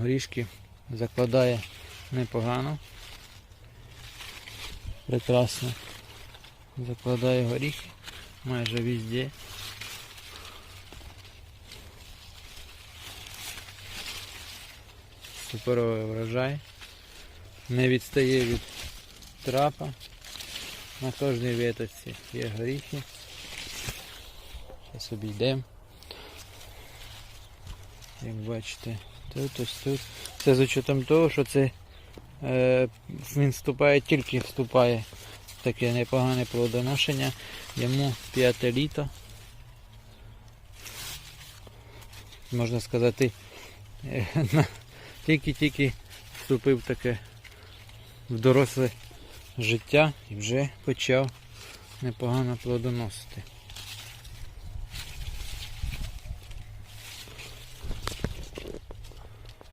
горішки закладає непогано. Прекрасно. Закладає горіхи майже везде. Суперовий врожай. Не відстає від трапа. На кожній веточці є горіхи. Зараз обійдемо. Як бачите, тут ось тут. Це з учетом того, що це е, він вступає, тільки вступає в таке непогане плодоношення. Йому п'яте літо. Можна сказати, е, тільки-тільки вступив таке в доросле життя і вже почав непогано плодоносити.